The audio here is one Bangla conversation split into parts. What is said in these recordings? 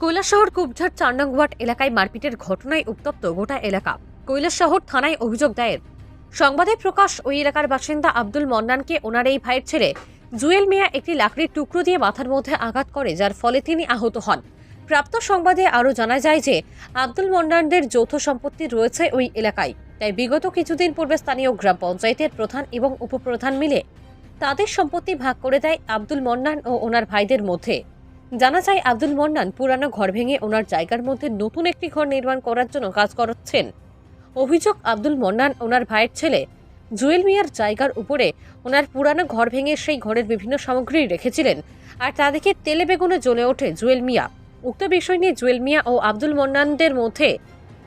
কৈলাসহর কুবঝার চার এলাকায় মারপিটের ঘটনায় উত্তপ্ত গোটা এলাকা। কৈলাসহর থানায় অভিযোগ দায়ের। সংবাদে প্রকাশ, ওই এলাকার বাসিন্দা আব্দুল মন্নানকে ওনার এই ভাইয়ের ছেলে জুয়েল মিয়া একটি লাকড়ির টুকরো দিয়ে মাথার মধ্যে আঘাত করে, যার ফলে তিনি আহত হন। প্রাপ্ত সংবাদে আরও জানা যায় যে, আব্দুল মন্নানদের যৌথ সম্পত্তি রয়েছে ওই এলাকায়। তাই বিগত কিছুদিন পূর্বে স্থানীয় গ্রাম পঞ্চায়েতের প্রধান এবং উপপ্রধান মিলে তাদের সম্পত্তি ভাগ করে দেয় আব্দুল মন্নান ও ওনার ভাইদের মধ্যে। জানা যায়, আব্দুল মন্নান পুরানো ঘর ভেঙে ওনার জায়গার মধ্যে নতুন একটি ঘর নির্মাণ করার জন্য কাজ করাচ্ছেন অভিযোগ, আব্দুল মন্নান ওনার ভাইয়ের ছেলে। জুয়েল মিয়ার জায়গার উপরে ওনার পুরানো ঘর ভেঙে সেই ঘরের বিভিন্ন সামগ্রী রেখেছিলেন আর তা দেখে তেলে বেগুনে জ্বলে ওঠে জুয়েল মিয়া। উক্ত বিষয় নিয়ে জুয়েল মিয়া ও আব্দুল মন্নানদের মধ্যে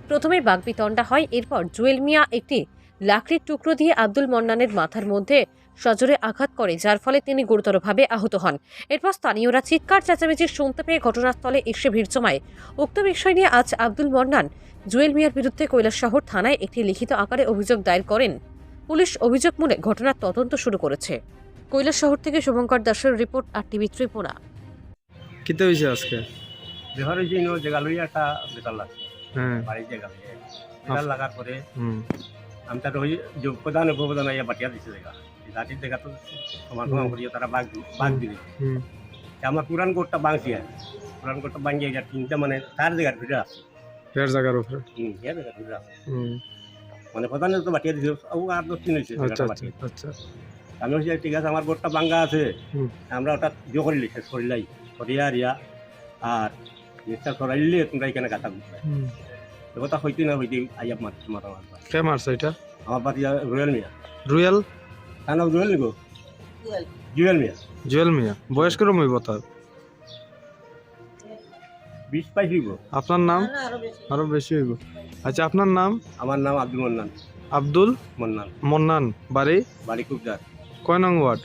প্রথমে বাগবিতণ্ডা হয়, এরপর জুয়েল মিয়া একটি লাকড়ির টুকরো দিয়ে আব্দুল মন্নানের মাথার মধ্যে সজোরে আঘাত করে যার ফলে তিনি গুরুতরভাবে আহত হন। এরপর স্থানীয়রা চিৎকার চেঁচামেচি শুনতে পেয়ে ঘটনাস্থলে এসে ভিড় জমায়। উক্ত বিষয় নিয়ে আজ আব্দুল মন্নান জুয়েল মিয়ার বিরুদ্ধে কৈলাসশহর থানায় একটি লিখিত আকারে অভিযোগ দায়ের করেন। পুলিশ অভিযোগ মনে ঘটনার তদন্ত শুরু করেছে। কৈলাসশহর থেকে শুভঙ্কর দাসের রিপোর্ট আর টিভি ত্রিপুরা। কিতে হয়েছে আজকে? বিহার হয়েছে জায়গা লইয়া একটা বেতার লাগছে। হ্যাঁ। বাড়ির জায়গা লইয়া বেতার লাগার পরে আমি ইয়া বাটিয়া দিছে জায়গা এই লাঠির জায়গা তো সমান সমান করিয়া তারা বাঘ বাঘ দিবে আমার পুরান কোটটা বাংছি আর পুরান কোটটা বাঙ্গিয়ে এটা তিনটা মানে তার জায়গার ভিতরে আছে। ফের জায়গার উপরে হুম জায়গার ভিতরে আছে। মানে প্রধান তো বাটিয়া দিছে। ও আর দশ দিন হয়েছে আচ্ছা আমি বলছি ঠিক আছে আমার গোটটা বাঙ্গা আছে। আমরা ওটা ইয়ে করিলি শেষ করিলাই। করিয়া রিয়া আর জিনিসটা সরাইলে তোমরা এখানে হুম কথা হইতে না হইতে আইয়া মারতে মারা মারবা কে মারছে এটা? আমার বাড়ি রয়্যাল মিয়া। রুয়েল? তার নাম জুয়েল নিগো জুয়েল মিয়া। জুয়েল মিয়া। বয়স কিরম হইব তার? বিশ পাইছি গো আপনার নাম? আরও বেশি। হইব। আচ্ছা আপনার নাম? আমার নাম আব্দুল মন্নান। আব্দুল মন্নান। মন্নান। বাড়ি? বাড়ি কুকদার কয় নং ওয়ার্ড?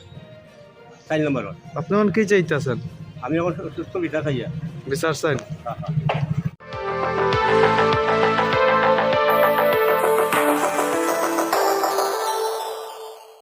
চার নম্বর ওয়ার্ড। আপনি এখন কি চাইতেছেন? আমি এখন সুস্থ বিচার খাইয়া বিচার চাই। হ্যাঁ, হ্যাঁ।